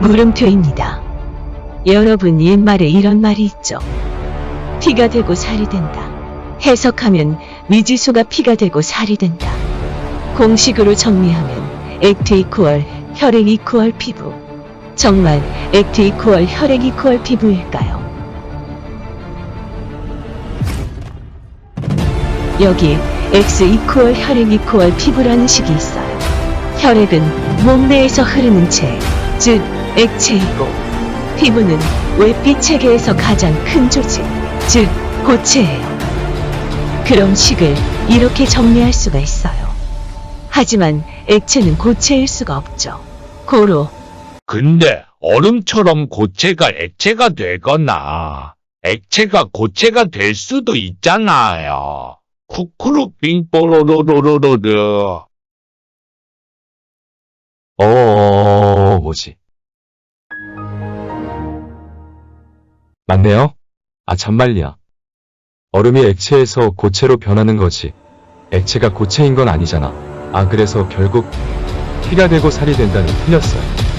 물음표입니다. 여러분 옛말에 이런 말이 있죠. 피가 되고 살이 된다. 해석하면 미지수가 피가 되고 살이 된다. 공식으로 정리하면 액트 이쿠얼 혈액 이쿠얼 피부. 정말 액트 이쿠얼 혈액 이쿠얼 피부일까요? 여기 X 이쿠얼 혈액 이쿠얼 피부라는 식이 있어요. 혈액은 몸 내에서 흐르는 체, 즉 액체이고 피부는 외피 체계에서 가장 큰 조직, 즉 고체예요. 그럼 식을 이렇게 정리할 수가 있어요. 하지만 액체는 고체일 수가 없죠. 고로 근데 얼음처럼 고체가 액체가 되거나 액체가 고체가 될 수도 있잖아요. 쿠쿠루 빙뽀로로로로로르. 어, 뭐지? 맞네요? 아, 참말이야. 얼음이 액체에서 고체로 변하는 거지. 액체가 고체인 건 아니잖아. 아, 그래서 결국 피가 되고 살이 된다는 틀렸어요.